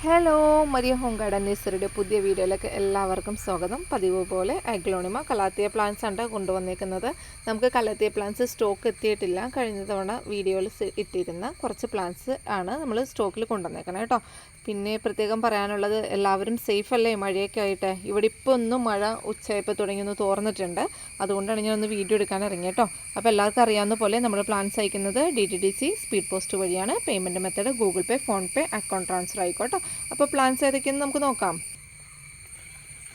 Hello Maria home garden നേഴ്സറിയുടെ പുതിയ വീഡിയോയിലേക്ക് എല്ലാവർക്കും സ്വാഗതം. പതിവ് പോലെ അഗ്ലോണിമ കലാത്തിയ പ്ലാന്റ്സ് ആണ് കൊണ്ടുവന്നിരിക്കുന്നത് നമുക്ക് കലാത്തിയ പ്ലാന്റ്സ് സ്റ്റോക്ക് എത്തിയിട്ടില്ല. കഴിഞ്ഞ തവണ വീഡിയോയിൽ ഇട്ടിരുന്ന കുറച്ച് പ്ലാന്റ്സ് ആണ് നമ്മൾ സ്റ്റോക്കിൽ കൊണ്ടുവന്നേക്കണം കേട്ടോ പിന്നെ പ്രത്യേകം പറയാനുള്ളത് എല്ലാവരും സേഫ് അല്ലേ? മഴയൊക്കെ ആയിട്ട്. ഇവിടെ ഇപ്പോൾ ഒന്നും മഴ ഉച്ചയായപ്പോൾ തുടങ്ങി ഒന്ന് തോർന്നിട്ടുണ്ട്. അതുകൊണ്ടാണ് ഞാൻ ഒന്ന് വീഡിയോ എടുക്കാൻ ഇറങ്ങി കേട്ടോ അപ്പോൾ എല്ലാവർക്കും അറിയാവുന്ന പോലെ നമ്മൾ പ്ലാൻസ് അയക്കുന്നത് D T D C speed post വഴിയാണ്. Payment method Google Pay PhonePe account transfer ആയിക്കോട്ടോ. അപ്പോൾ പ്ലാൻസ് ഏതൊക്കെയെന്ന് നമുക്ക് നോക്കാം.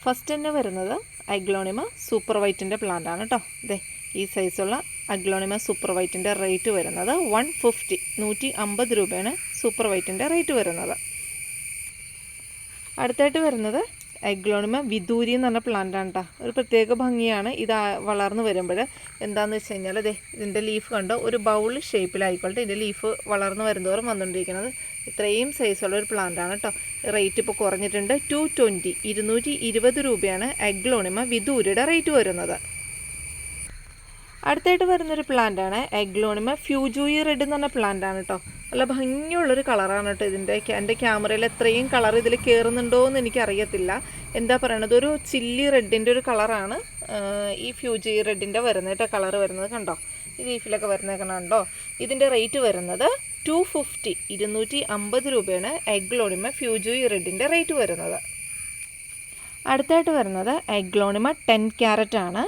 ഫസ്റ്റ് തന്നെ വരുന്നത് അഗ്ലോണിമ സൂപ്പർ വൈറ്റിന്റെ ആണ് കേട്ടോ ഇതേ ഈ സൈസുള്ള അഗ്ലോണിമ സൂപ്പർ വൈറ്റിന്റെ റേറ്റ് വരുന്നത് വൺ ഫിഫ്റ്റി നൂറ്റി അമ്പത് രൂപയാണ് സൂപ്പർ വൈറ്റിന്റെ റേറ്റ് വരുന്നത്. അടുത്തായിട്ട് വരുന്നത് എഗ്ലോണിമ വിദൂരി എന്ന് പറഞ്ഞ പ്ലാന്റാണ് കേട്ടോ ഒരു പ്രത്യേക ഭംഗിയാണ്. ഇത് വളർന്നു വരുമ്പോൾ എന്താണെന്ന് വെച്ച് കഴിഞ്ഞാൽ അതെ ഇതിന്റെ ലീഫ് കണ്ടോ? ഒരു ബൗൾ ഷേപ്പിലായിക്കോട്ടെ ഇതിന്റെ ലീഫ് വളർന്നു വരുന്നതോറും വന്നുകൊണ്ടിരിക്കുന്നത് ഇത്രയും സൈസുള്ള ഒരു പ്ലാന്റാണ് കേട്ടോ റേറ്റ് ഇപ്പോൾ കുറഞ്ഞിട്ടുണ്ട്. ടു ട്വന്റി ഇരുന്നൂറ്റി ഇരുപത് രൂപയാണ് എഗ്ലോണിമ വിദൂരിയുടെ റേറ്റ് വരുന്നത്. അടുത്തായിട്ട് വരുന്നൊരു പ്ലാന്റ് ആണ് എഗ്ലോണിമ ഫ്യൂജൂയി റെഡ് എന്ന് പറഞ്ഞ പ്ലാന്റ് ആണ് കേട്ടോ നല്ല ഭംഗിയുള്ളൊരു കളറാണ് കേട്ടോ ഇതിന്റെ എന്റെ ക്യാമറയിൽ എത്രയും കളർ ഇതിൽ കയറുന്നുണ്ടോ എന്ന് എനിക്കറിയത്തില്ല. എന്താ പറയണത്? ഒരു ചില്ലി റെഡിന്റെ ഒരു കളറാണ് ഈ ഫ്യൂജി റെഡിന്റെ വരുന്നത് കേട്ടോ കളർ വരുന്നത് കണ്ടോ? ഈ ലീഫിലൊക്കെ വരുന്നത് കണ്ടോ? ഇതിന്റെ റേറ്റ് വരുന്നത് ടു ഫിഫ്റ്റി ഇരുന്നൂറ്റി അമ്പത് രൂപയാണ് എഗ്ലോണിമ ഫ്യൂജൂയി റെഡിന്റെ റേറ്റ് വരുന്നത്. അടുത്തായിട്ട് വരുന്നത് എഗ്ലോണിമ ടെൻ ക്യാരറ്റ് ആണ്.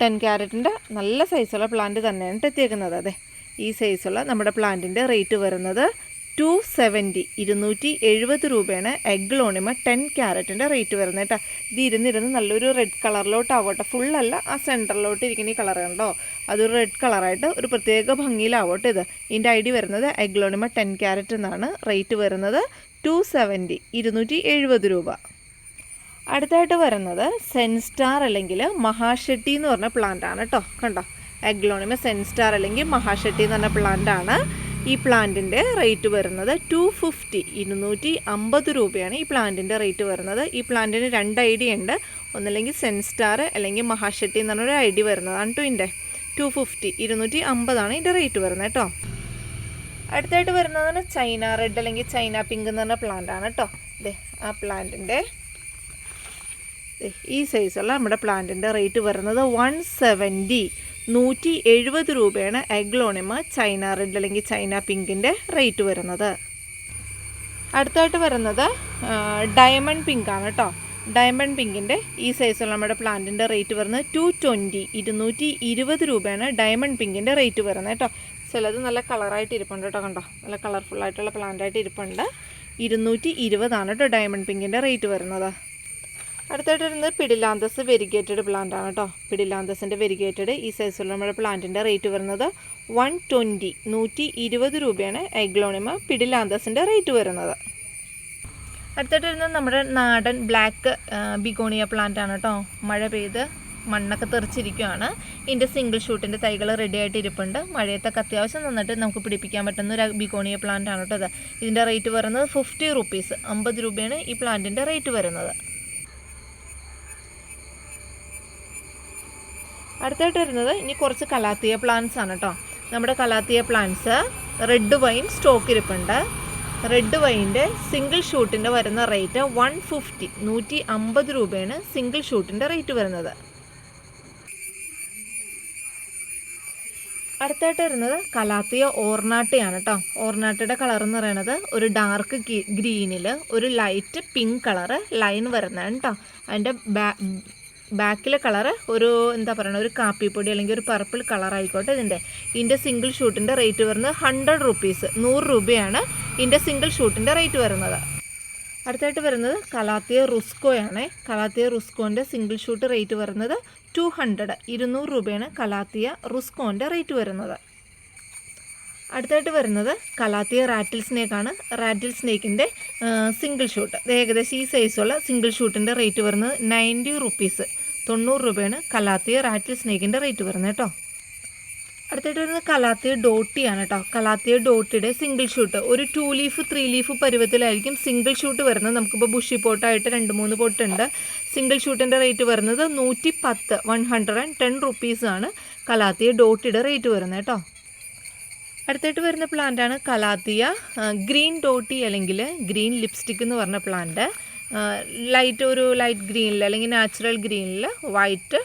ടെൻ ക്യാരറ്റിന്റെ നല്ല സൈസുള്ള പ്ലാന്റ് തന്നെയാണ് എത്തിയേക്കുന്നത് അതെ ഈ സൈസുള്ള നമ്മുടെ പ്ലാന്റിന്റെ റേറ്റ് വരുന്നത് ടു സെവന്റി ഇരുന്നൂറ്റി എഴുപത് രൂപയാണ്. എഗ്ലോണിമ ടെൻ ക്യാരറ്റിന്റെ റേറ്റ് വരുന്നത് കേട്ടോ. ഇത് ഇരുന്നിരുന്ന് നല്ലൊരു റെഡ് കളറിലോട്ടാവട്ടെ ഫുള്ളല്ല ആ സെന്ററിലോട്ട് ഇരിക്കുന്ന ഈ കളർ കണ്ടോ? അതൊരു റെഡ് കളറായിട്ട് ഒരു പ്രത്യേക ഭംഗിയിലാവട്ടെ ഇത്. ഇതിന്റെ ഐ ഡി വരുന്നത് എഗ്ലോണിമ ടെൻ ക്യാരറ്റ് എന്നാണ്. റേറ്റ് വരുന്നത് ടു സെവന്റി ഇരുന്നൂറ്റി എഴുപത് രൂപ. അടുത്തായിട്ട് വരുന്നത് സെൻസ്റ്റാർ അല്ലെങ്കിൽ മഹാഷെട്ടി എന്ന് പറഞ്ഞ പ്ലാന്റ് ആണ് കേട്ടോ കണ്ടോ? എഗ്ലോണിമ സെൻസ്റ്റാർ അല്ലെങ്കിൽ മഹാഷെട്ടി എന്ന് പറഞ്ഞ പ്ലാന്റ് ആണ്. ഈ പ്ലാന്റിന്റെ റേറ്റ് വരുന്നത് ടു ഫിഫ്റ്റി ഇരുന്നൂറ്റി അമ്പത് രൂപയാണ് ഈ പ്ലാന്റിന്റെ റേറ്റ് വരുന്നത്. ഈ പ്ലാന്റിന് രണ്ട് ഐ ഡി ഉണ്ട്. ഒന്നല്ലെങ്കിൽ സെൻസ്റ്റാർ അല്ലെങ്കിൽ മഹാഷെട്ടി എന്ന് പറഞ്ഞൊരു ഐ ഡി വരുന്നതാണ് ടു ഇതിന്റെ ടു ഫിഫ്റ്റി ഇരുന്നൂറ്റി അമ്പതാണ് ഇതിന്റെ റേറ്റ് വരുന്നത് കേട്ടോ അടുത്തായിട്ട് വരുന്നതാണ് ചൈന റെഡ് അല്ലെങ്കിൽ ചൈന പിങ്ക് എന്ന് പറഞ്ഞ പ്ലാന്റ് ആണ് കേട്ടോ ദേ ആ പ്ലാന്റിന്റെ ഈ സൈസുള്ള നമ്മുടെ പ്ലാന്റിന്റെ റേറ്റ് വരുന്നത് വൺ സെവന്റി നൂറ്റി എഴുപത് രൂപയാണ് എഗ്ലോണിമ ചൈന റെഡ് അല്ലെങ്കിൽ ചൈന പിങ്കിന്റെ റേറ്റ് വരുന്നത്. അടുത്തായിട്ട് വരുന്നത് ഡയമണ്ട് പിങ്കാണ് കേട്ടോ ഡയമണ്ട് പിങ്കിന്റെ ഈ സൈസുള്ള നമ്മുടെ പ്ലാന്റിന്റെ റേറ്റ് വരുന്നത് ടു ട്വന്റി ഇരുന്നൂറ്റി ഇരുപത് രൂപയാണ് ഡയമണ്ട് പിങ്കിന്റെ റേറ്റ് വരുന്നത് കേട്ടോ ചിലത് നല്ല കളറായിട്ട് ഇരിപ്പുണ്ട് കേട്ടോ കണ്ടോ? നല്ല കളർഫുള്ളായിട്ടുള്ള പ്ലാന്റായിട്ട് ഇരിപ്പുണ്ട്. ഇരുന്നൂറ്റി ഇരുപതാണ് കേട്ടോ ഡയമണ്ട് പിങ്കിന്റെ റേറ്റ് വരുന്നത്. അടുത്തായിട്ട് വരുന്നത് പിടിലാന്തസ് വെരിഗേറ്റഡ് പ്ലാന്റ് ആണ് കേട്ടോ. പിടിലാന്തസിന്റെ വെരിഗേറ്റഡ് ഈ സൈസുള്ള നമ്മുടെ പ്ലാന്റിന്റെ റേറ്റ് വരുന്നത് വൺ ട്വന്റി നൂറ്റി ഇരുപത് രൂപയാണ് എഗ്ലോണിമ പിടിലാന്തസിന്റെ റേറ്റ് വരുന്നത്. അടുത്തായിട്ട് വരുന്നത് നമ്മുടെ നാടൻ ബ്ലാക്ക് ബിഗോണിയ പ്ലാന്റ് ആണ് കേട്ടോ. മഴ പെയ്ത് മണ്ണൊക്കെ തെറിച്ചിരിക്കുകയാണ് ഇതിന്റെ സിംഗിൾ ഷൂട്ടിന്റെ തൈകൾ റെഡി ആയിട്ട് ഇരിപ്പുണ്ട്. മഴയത്തൊക്കെ അത്യാവശ്യം നന്നിട്ട് നമുക്ക് പിടിപ്പിക്കാൻ പറ്റുന്ന ഒരു ബിഗോണിയ പ്ലാന്റ് ആണ് കേട്ടോ ഇത്. ഇതിന്റെ റേറ്റ് വരുന്നത് ഫിഫ്റ്റി റുപ്പീസ് അമ്പത് രൂപയാണ് ഈ പ്ലാന്റിന്റെ റേറ്റ് വരുന്നത്. അടുത്തായിട്ട് വരുന്നത് ഇനി കുറച്ച് കലാത്തിയ പ്ലാന്റ്സ് ആണ് കേട്ടോ നമ്മുടെ calathea plants red wine stock ഇരിപ്പുണ്ട്. റെഡ് വൈന്റെ സിംഗിൾ ഷൂട്ടിന്റെ വരുന്ന റേറ്റ് വൺ ഫിഫ്റ്റി നൂറ്റി അമ്പത് രൂപയാണ് സിംഗിൾ ഷൂട്ടിന്റെ റേറ്റ് വരുന്നത്. അടുത്തായിട്ട് വരുന്നത് കലാത്തിയ ഓർണാട്ടയാണ് കേട്ടോ ഓർണാട്ടയുടെ കളർ എന്ന് പറയുന്നത് ഒരു ഡാർക്ക് ഗ്രീനിൽ ഒരു ലൈറ്റ് പിങ്ക് കളറ് ലൈൻ വരുന്നതാണ് കേട്ടോ അതിന്റെ ബാക്കിലെ കളറ് ഒരു എന്താ പറയുക ഒരു കാപ്പിപ്പൊടി അല്ലെങ്കിൽ ഒരു പർപ്പിൾ കളർ ആയിക്കോട്ടെ ഇതിന്റെ. ഇതിന്റെ സിംഗിൾ ഷൂട്ടിന്റെ റേറ്റ് വരുന്നത് ഹൺഡ്രഡ് റുപ്പീസ് നൂറ് രൂപയാണ് ഇതിന്റെ സിംഗിൾ ഷൂട്ടിന്റെ റേറ്റ് വരുന്നത്. അടുത്തായിട്ട് വരുന്നത് കലാത്തിയ റുസ്കോയാണ്. കലാത്തിയ റുസ്കോന്റെ സിംഗിൾ ഷൂട്ട് റേറ്റ് വരുന്നത് ടു ഹൺഡ്രഡ് ഇരുന്നൂറ് രൂപയാണ് കലാത്തിയ റുസ്കോന്റെ റേറ്റ് വരുന്നത്. അടുത്തായിട്ട് വരുന്നത് കലാത്തിയ റാറ്റിൽ സ്നേക്കാണ് റാറ്റിൽ സ്നേക്കിന്റെ സിംഗിൾ ഷൂട്ട് ഏകദേശം ഈ സൈസുള്ള സിംഗിൾ ഷൂട്ടിന്റെ റേറ്റ് വരുന്നത് നയന്റി റുപ്പീസ് തൊണ്ണൂറ് രൂപയാണ് കലാത്തി റാറ്റിൽ സ്നേക്കിന്റെ റേറ്റ് വരുന്നത് കേട്ടോ. അടുത്തായിട്ട് വരുന്നത് കലാത്തിയ ഡോട്ടിയാണ് കേട്ടോ. കലാത്തിയ ഡോട്ടിയുടെ സിംഗിൾ ഷൂട്ട് ഒരു ടു ലീഫ് ത്രീ ലീഫ് പരുവത്തിലായിരിക്കും സിംഗിൾ ഷൂട്ട് വരുന്നത്. നമുക്കിപ്പോൾ ബുഷി പോട്ടായിട്ട് രണ്ട് മൂന്ന് പോട്ടുണ്ട് സിംഗിൾ ഷൂട്ടിന്റെ റേറ്റ് വരുന്നത് നൂറ്റി പത്ത് വൺ ഹൺഡ്രഡ് ആൻഡ് ടെൻ റുപ്പീസാണ് കലാത്തിയ ഡോട്ടിയുടെ റേറ്റ് വരുന്നത് കേട്ടോ. അടുത്തായിട്ട് വരുന്ന പ്ലാന്റാണ് കലാത്തിയ ഗ്രീൻ ഡോട്ടി അല്ലെങ്കിൽ ഗ്രീൻ ലിപ്സ്റ്റിക് എന്ന് പറഞ്ഞ പ്ലാന്റ് ലൈറ്റ് ഒരു ലൈറ്റ് ഗ്രീനിൽ അല്ലെങ്കിൽ നാച്ചുറൽ ഗ്രീനിൽ വൈറ്റ്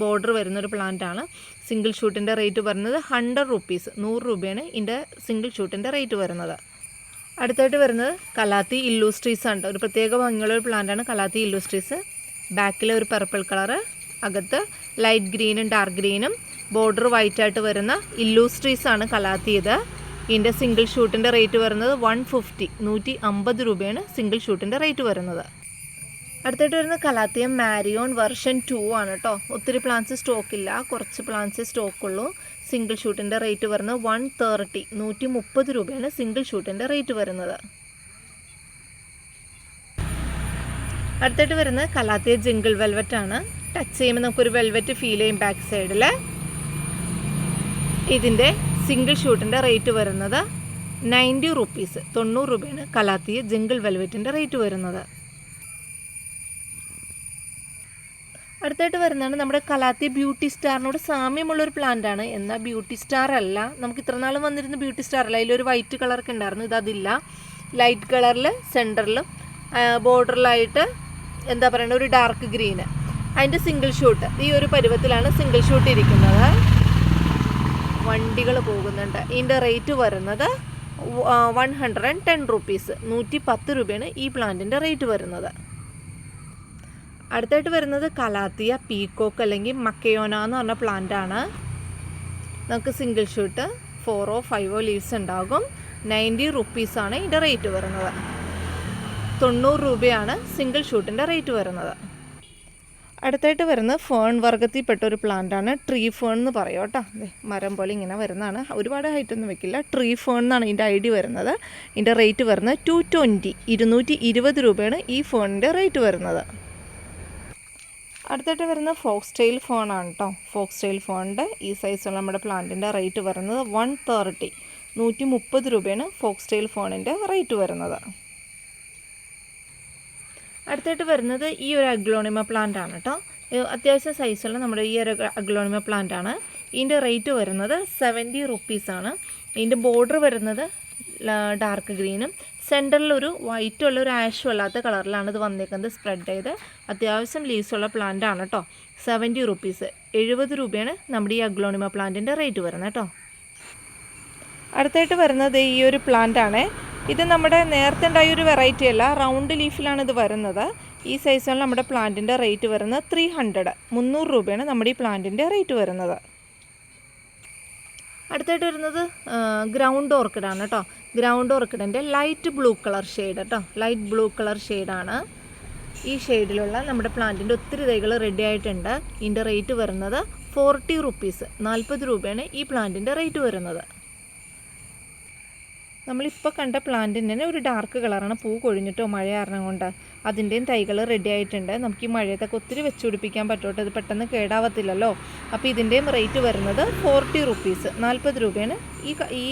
ബോർഡർ വരുന്ന ഒരു പ്ലാന്റ് ആണ്. സിംഗിൾ ഷൂട്ടിന്റെ റേറ്റ് വരുന്നത് ഹൺഡ്രഡ് റുപ്പീസ് നൂറ് രൂപയാണ് ഇതിന്റെ സിംഗിൾ ഷൂട്ടിന്റെ റേറ്റ് വരുന്നത്. അടുത്തായിട്ട് വരുന്നത് കലാത്തി ഇല്ലൂസ്ട്രീസ് ഉണ്ട് ഒരു പ്രത്യേക ഭംഗിയുള്ള ഒരു പ്ലാന്റാണ് കലാത്തി ഇല്ലൂസ്ട്രീസ് ബാക്കിൽ ഒരു പർപ്പിൾ കളറ് അകത്ത് ലൈറ്റ് ഗ്രീനും ഡാർക്ക് ഗ്രീനും ബോർഡർ വൈറ്റ് ആയിട്ട് വരുന്ന ഇല്ലൂസ്ട്രീസ് ആണ് കലാത്തി ഇത്. ഇതിന്റെ സിംഗിൾ ഷൂട്ടിന്റെ റേറ്റ് വരുന്നത് വൺ ഫിഫ്റ്റി നൂറ്റി അമ്പത് രൂപയാണ് സിംഗിൾ ഷൂട്ടിന്റെ റേറ്റ് വരുന്നത്. അടുത്തായിട്ട് വരുന്ന കലാത്തിയം മാരിയോൺ വെർഷൻ ടു ആണ് കേട്ടോ ഒത്തിരി പ്ലാന്റ്സ് സ്റ്റോക്കില്ല കുറച്ച് പ്ലാന്റ്സ് സ്റ്റോക്കുള്ളൂ സിംഗിൾ ഷൂട്ടിന്റെ റേറ്റ് വരുന്നത് വൺ തേർട്ടി നൂറ്റി മുപ്പത് രൂപയാണ് സിംഗിൾ ഷൂട്ടിന്റെ റേറ്റ് വരുന്നത്. അടുത്തായിട്ട് വരുന്നത് കലാത്തിയ ജിങ്കിൾ വെൽവെറ്റ് ആണ്. ടച്ച് ചെയ്യുമ്പോൾ നമുക്കൊരു വെൽവെറ്റ് ഫീൽ ചെയ്യും ബാക്ക് സൈഡിൽ ഇതിന്റെ സിംഗിൾ ഷൂട്ടിന്റെ റേറ്റ് വരുന്നത് നയന്റി റുപ്പീസ് തൊണ്ണൂറ് രൂപയാണ് കലാത്തിയ ജിങ്കിൾ വെൽവെറ്റിന്റെ റേറ്റ് വരുന്നത്. അടുത്തായിട്ട് വരുന്നതാണ് നമ്മുടെ കലാത്തി ബ്യൂട്ടി സ്റ്റാറിനോട് സാമ്യമുള്ളൊരു പ്ലാന്റ് ആണ് എന്നാൽ ബ്യൂട്ടി സ്റ്റാർ അല്ല നമുക്ക് ഇത്ര നാളും വന്നിരുന്ന ബ്യൂട്ടി സ്റ്റാർ അല്ല അതിലൊരു വൈറ്റ് കളറൊക്കെ ഉണ്ടായിരുന്നു ഇതതില്ല. ലൈറ്റ് കളറിൽ സെന്ററിലും ബോർഡറിലായിട്ട് എന്താ പറയുക ഒരു ഡാർക്ക് ഗ്രീന്. അതിന്റെ സിംഗിൾ ഷൂട്ട് ഈ ഒരു പരുവത്തിലാണ് സിംഗിൾ ഷൂട്ട് ഇരിക്കുന്നത്. വണ്ടികൾ പോകുന്നുണ്ട്. ഇതിന്റെ റേറ്റ് വരുന്നത് one hundred and ten rupees നൂറ്റി പത്ത് രൂപയാണ് ഈ പ്ലാന്റിന്റെ റേറ്റ് വരുന്നത്. അടുത്തായിട്ട് വരുന്നത് കലാത്തിയ പീക്കോക്ക് അല്ലെങ്കിൽ മക്കയോന എന്ന് പറഞ്ഞ പ്ലാന്റാണ് നമുക്ക് സിംഗിൾ ഷൂട്ട് ഫോറോ ഫൈവോ ലീവ്സ് ഉണ്ടാകും. നയന്റി റുപ്പീസാണ് ഇതിന്റെ റേറ്റ് വരുന്നത്. തൊണ്ണൂറ് രൂപയാണ് സിംഗിൾ ഷൂട്ടിന്റെ റേറ്റ് വരുന്നത്. അടുത്തായിട്ട് വരുന്നത് ഫേൺ വർഗത്തിൽപ്പെട്ട ഒരു പ്ലാന്റ് ആണ് ട്രീ ഫേൺ എന്ന് പറയും കേട്ടോ. മരം പോലെ ഇങ്ങനെ വരുന്നതാണ്. ഒരുപാട് ഹൈറ്റ് ഒന്നും വെക്കില്ല. ട്രീ ഫേൺ എന്നാണ് ഇതിന്റെ ഐ ഡി വരുന്നത്. ഇതിന്റെ റേറ്റ് വരുന്നത് ടു ട്വന്റി ഇരുന്നൂറ്റി ഇരുപത് രൂപയാണ് ഈ ഫോണിന്റെ റേറ്റ് വരുന്നത്. അടുത്തായിട്ട് വരുന്ന ഫോക്സ് ടെയിൽ ഫോണാണ് കേട്ടോ. ഫോക്സ് ടെയിൽ ഫോണിന്റെ ഈ സൈസുള്ള നമ്മുടെ പ്ലാന്റിന്റെ റേറ്റ് വരുന്നത് വൺ തേർട്ടി നൂറ്റി മുപ്പത് രൂപയാണ് ഫോക്സ് ടെയിൽ ഫോണിന്റെ റേറ്റ് വരുന്നത്. അടുത്തായിട്ട് വരുന്നത് ഈ ഒരു അഗ്ലോണിമ പ്ലാന്റ് ആണ് കേട്ടോ അത്യാവശ്യം സൈസുള്ള നമ്മുടെ ഈ ഒരു അഗ്ലോണിമ പ്ലാന്റ് ആണ്. ഇതിന്റെ റേറ്റ് വരുന്നത് സെവന്റി റുപ്പീസാണ് ഇതിന്റെ ബോർഡർ വരുന്നത് ഡാർക്ക് ഗ്രീനും സെന്ററിൽ ഒരു വൈറ്റും ഉള്ള ഒരു ആഷും അല്ലാത്ത കളറിലാണ് ഇത് വന്നേക്കുന്നത് സ്പ്രെഡ് ചെയ്ത്. അത്യാവശ്യം ലീസുള്ള പ്ലാന്റ് ആണ് കേട്ടോ സെവന്റി റുപ്പീസ് എഴുപത് രൂപയാണ് നമ്മുടെ ഈ അഗ്ലോണിമ പ്ലാന്റിന്റെ റേറ്റ് വരുന്നത് കേട്ടോ അടുത്തായിട്ട് വരുന്നത് ഈ ഒരു പ്ലാന്റ് ആണ്. ഇത് നമ്മുടെ നേരത്തെ ഉണ്ടായ ഒരു വെറൈറ്റി അല്ല. റൗണ്ട് ലീഫിലാണ് ഇത് വരുന്നത്. ഈ സൈസാണ് നമ്മുടെ പ്ലാന്റിന്റെ റേറ്റ് വരുന്നത് ത്രീ ഹൺഡ്രഡ് മുന്നൂറ് രൂപയാണ് നമ്മുടെ ഈ പ്ലാന്റിന്റെ റേറ്റ് വരുന്നത്. അടുത്തായിട്ട് വരുന്നത് ഗ്രൗണ്ട് ഓർക്കിഡാണ് കേട്ടോ ഗ്രൗണ്ട് ഓർക്കിഡിന്റെ ലൈറ്റ് ബ്ലൂ കളർ ഷെയ്ഡ് കേട്ടോ ലൈറ്റ് ബ്ലൂ കളർ ഷെയ്ഡാണ് ഈ ഷെയ്ഡിലുള്ള നമ്മുടെ പ്ലാന്റിന്റെ ഒത്തിരി തൈകൾ റെഡി ആയിട്ടുണ്ട്. ഇതിന്റെ റേറ്റ് വരുന്നത് ഫോർട്ടി റുപ്പീസ് നാൽപ്പത് രൂപയാണ് ഈ പ്ലാന്റിന്റെ റേറ്റ് വരുന്നത്. നമ്മളിപ്പോൾ കണ്ട പ്ലാന്റിന് തന്നെ ഒരു ഡാർക്ക് കളറാണ് പൂ കൊഴിഞ്ഞിട്ടോ മഴ കാരണം കൊണ്ട്. അതിന്റെയും തൈകൾ റെഡി ആയിട്ടുണ്ട്. നമുക്ക് ഈ മഴയത്തൊക്കെ ഒത്തിരി വെച്ച് പിടിപ്പിക്കാൻ പറ്റോട്ടെ. ഇത് പെട്ടെന്ന് കേടാവത്തില്ലല്ലോ. അപ്പോൾ ഇതിന്റെയും റേറ്റ് വരുന്നത് ഫോർട്ടി റുപ്പീസ് നാൽപ്പത് രൂപയാണ് ഈ ഈ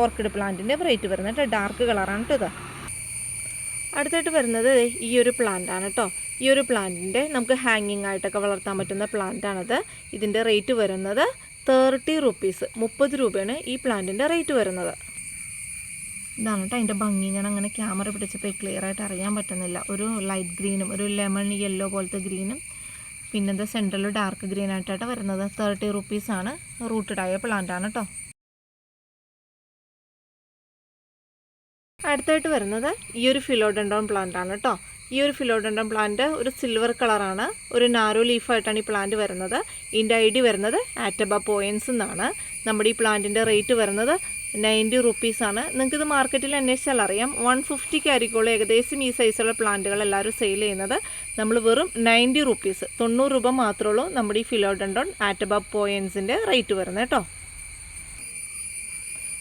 ഓർക്കിഡ് പ്ലാന്റിന്റെ റേറ്റ് വരുന്നത് ഡാർക്ക് കളറാണ് കേട്ടോ ഇത്. അടുത്തായിട്ട് വരുന്നത് ഈ ഒരു പ്ലാന്റാണ് കേട്ടോ. ഈ ഒരു പ്ലാന്റിന്റെ നമുക്ക് ഹാങ്ങിങ് ആയിട്ടൊക്കെ വളർത്താൻ പറ്റുന്ന പ്ലാന്റാണത് ഇതിന്റെ റേറ്റ് വരുന്നത് തേർട്ടി റുപ്പീസ് മുപ്പത് രൂപയാണ് ഈ പ്ലാന്റിന്റെ റേറ്റ് വരുന്നത്. ഇതാണ് കേട്ടോ അതിന്റെ ഭംഗി. ഞാൻ അങ്ങനെ ക്യാമറ പിടിച്ചപ്പോൾ ക്ലിയർ ആയിട്ട് അറിയാൻ പറ്റുന്നില്ല. ഒരു ലൈറ്റ് ഗ്രീനും ഒരു ലെമൺ യെല്ലോ പോലത്തെ ഗ്രീനും പിന്നെ പിന്നെന്താ സെൻട്രലിൽ ഡാർക്ക് ഗ്രീൻ ആയിട്ടാണ് വരുന്നത്. തേർട്ടി റുപ്പീസാണ് റൂട്ടഡ് ആയ പ്ലാന്റ് ആണ് കേട്ടോ അടുത്തായിട്ട് വരുന്നത് ഈ ഒരു ഫിലോഡൻഡോൺ പ്ലാന്റ് ആണ് കേട്ടോ ഈ ഒരു ഫിലോഡൻഡോൺ പ്ലാന്റ് ഒരു സിൽവർ കളറാണ് ഒരു നാരോ ലീഫായിട്ടാണ് ഈ പ്ലാന്റ് വരുന്നത്. ഇതിന്റെ ഐ ഡി വരുന്നത് ആറ്റബ പോയിൻസ് എന്നാണ്. നമ്മുടെ ഈ പ്ലാന്റിന്റെ റേറ്റ് വരുന്നത് നയന്റി റുപ്പീസാണ് നിങ്ങൾക്കിത് മാർക്കറ്റിൽ അന്വേഷിച്ചാൽ അറിയാം. വൺ ഫിഫ്റ്റിക്ക് ആയിരിക്കുള്ളൂ ഏകദേശം ഈ സൈസുള്ള പ്ലാന്റുകൾ എല്ലാവരും സെയിൽ ചെയ്യുന്നത്. നമ്മൾ വെറും നയന്റി റുപ്പീസ്. തൊണ്ണൂറ് രൂപ മാത്രമേ ഉള്ളൂ നമ്മുടെ ഈ ഫിലോഡൻഡോൺ ആറ്റബ പോയിൻസിന്റെ റേറ്റ് വരുന്നത് കേട്ടോ.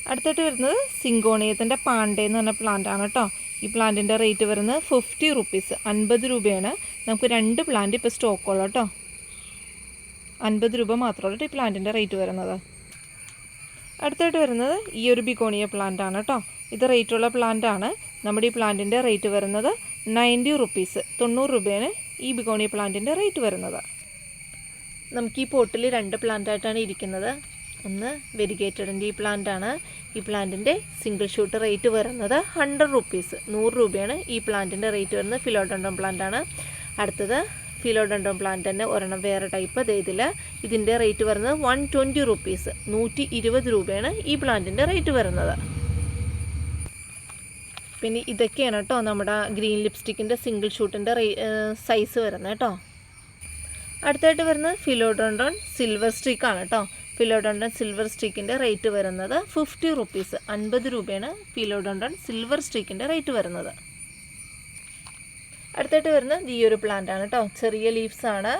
അടുത്തായിട്ട് വരുന്നത് സിങ്കോണിയത്തിന്റെ പാണ്ടേ എന്ന് പറഞ്ഞ പ്ലാന്റ് ആണ് കേട്ടോ. ഈ പ്ലാന്റിന്റെ റേറ്റ് വരുന്നത് ഫിഫ്റ്റി റുപ്പീസ്. അൻപത് രൂപയാണ്. നമുക്ക് രണ്ട് പ്ലാന്റ് ഇപ്പോൾ സ്റ്റോക്കുള്ളൂ കേട്ടോ. അൻപത് രൂപ മാത്രമേ ഉള്ളൂ ഈ പ്ലാന്റിന്റെ റേറ്റ് വരുന്നത്. അടുത്തായിട്ട് വരുന്നത് ഈ ഒരു ബിഗോണിയ പ്ലാന്റ് ആണ് കേട്ടോ ഇത് റേറ്റുള്ള പ്ലാന്റ് ആണ്. നമ്മുടെ ഈ പ്ലാന്റിന്റെ റേറ്റ് വരുന്നത് നയന്റി റുപ്പീസ് തൊണ്ണൂറ് രൂപയാണ് ഈ ബിഗോണിയ പ്ലാന്റിന്റെ റേറ്റ് വരുന്നത്. നമുക്ക് ഈ പോട്ടിൽ രണ്ട് പ്ലാന്റ് ആയിട്ടാണ് ഇരിക്കുന്നത്. ഒന്ന് വെരിഗേറ്റഡിന്റെ ഈ പ്ലാന്റ് ആണ്. ഈ പ്ലാന്റിന്റെ സിംഗിൾ ഷൂട്ട് റേറ്റ് വരുന്നത് ഹൺഡ്രഡ് റുപ്പീസ് നൂറ് രൂപയാണ് ഈ പ്ലാന്റിന്റെ റേറ്റ് വരുന്നത് ഫിലോഡോണ്ടം പ്ലാന്റ് ആണ്. അടുത്തത് ഫിലോഡോണ്ടം പ്ലാന്റ് തന്നെ ഒരെണ്ണം വേറെ ടൈപ്പ് ഇതിൽ ഇതിന്റെ റേറ്റ് വരുന്നത് വൺ ട്വന്റി റുപ്പീസ് നൂറ്റി ഇരുപത് രൂപയാണ് ഈ പ്ലാന്റിന്റെ റേറ്റ് വരുന്നത്. പിന്നെ ഇതൊക്കെയാണ് കേട്ടോ നമ്മുടെ ഗ്രീൻ ലിപ്സ്റ്റിക്കിന്റെ സിംഗിൾ ഷൂട്ടിന്റെ സൈസ് വരുന്നത് കേട്ടോ അടുത്തായിട്ട് വരുന്നത് ഫിലോഡോണ്ടോൺ സിൽവർ സ്ട്രീക്കാണ് കേട്ടോ ഫിലോഡോണ്ടോൺ സിൽവർ സ്ട്രീക്കിന്റെ റേറ്റ് വരുന്നത് ഫിഫ്റ്റി റുപ്പീസ് അൻപത് രൂപയാണ് ഫിലോഡോണ്ടോൺ സിൽവർ സ്ട്രീക്കിന്റെ റേറ്റ് വരുന്നത്. അടുത്തായിട്ട് വരുന്നത് ഈ ഒരു പ്ലാന്റ് ആണ് കേട്ടോ ചെറിയ ലീവ്സ് ആണ്.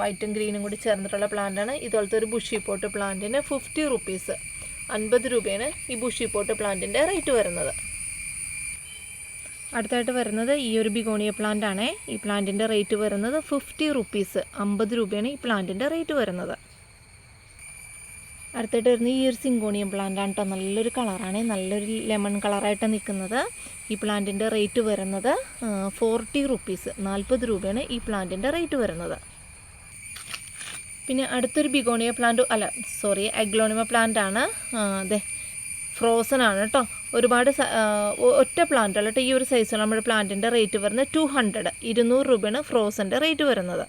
വൈറ്റും ഗ്രീനും കൂടി ചേർന്നിട്ടുള്ള പ്ലാന്റ് ആണ്. ഇതുപോലത്തെ ഒരു ബുഷി പോട്ട് പ്ലാന്റിന് ഫിഫ്റ്റി റുപ്പീസ് അൻപത് രൂപയാണ് ഈ ബുഷി പോട്ട് പ്ലാന്റിന്റെ റേറ്റ് വരുന്നത്. അടുത്തായിട്ട് വരുന്നത് ഈ ഒരു ബിഗോണിയ പ്ലാന്റ് ആണേ. ഈ പ്ലാന്റിന്റെ റേറ്റ് വരുന്നത് ഫിഫ്റ്റി റുപ്പീസ് അമ്പത് രൂപയാണ് ഈ പ്ലാന്റിന്റെ റേറ്റ് വരുന്നത്. അടുത്തായിട്ട് വരുന്നത് ഈ ഒരു സിങ്കോണിയം പ്ലാന്റ് ആണ് കേട്ടോ നല്ലൊരു കളറാണ് നല്ലൊരു ലെമൺ കളറായിട്ട് നിൽക്കുന്നത് ഈ പ്ലാന്റിന്റെ റേറ്റ് വരുന്നത് ഫോർട്ടി റുപ്പീസ് നാൽപ്പത് രൂപയാണ് ഈ പ്ലാന്റിന്റെ റേറ്റ് വരുന്നത്. പിന്നെ അടുത്തൊരു ബിഗോണിയ പ്ലാന്റ് അല്ല സോറി അഗ്ലോണിമ പ്ലാന്റ് ആണ്. അതെ ഫ്രോസൺ ആണ് കേട്ടോ ഒരുപാട് ഒറ്റ പ്ലാന്റ് അല്ല കേട്ടോ ഈ ഒരു സൈസ് നമ്മുടെ പ്ലാന്റിന്റെ റേറ്റ് വരുന്നത് ടു ഹൺഡ്രഡ് ഇരുന്നൂറ് രൂപയാണ് ഫ്രോസന്റെ റേറ്റ് വരുന്നത്.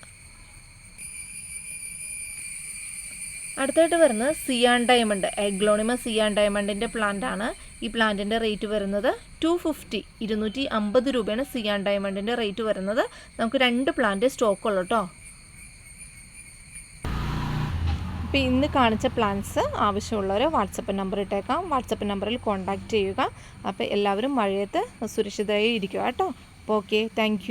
അടുത്തായിട്ട് വരുന്നത് സിയാൻ ഡയമണ്ട് എഗ്ലോണിമ സിയാൻ ഡയമണ്ടിന്റെ ആണ്. ഈ പ്ലാന്റിന്റെ റേറ്റ് വരുന്നത് ടു ഫിഫ്റ്റി ഇരുന്നൂറ്റി അമ്പത് രൂപയാണ് സിയാൻ ഡയമണ്ടിന്റെ റേറ്റ് വരുന്നത്. നമുക്ക് രണ്ട് പ്ലാന്റ് സ്റ്റോക്ക് ഉള്ളു കേട്ടോ അപ്പോൾ ഇന്ന് കാണിച്ച പ്ലാന്റ്സ് ആവശ്യമുള്ളവർ വാട്സപ്പ് നമ്പർ ഇട്ടേക്കാം. വാട്സപ്പ് നമ്പറിൽ കോൺടാക്റ്റ് ചെയ്യുക. അപ്പോൾ എല്ലാവരും മഴയത്ത് സുരക്ഷിതമായി ഇരിക്കുക കേട്ടോ അപ്പോൾ ഓക്കെ താങ്ക്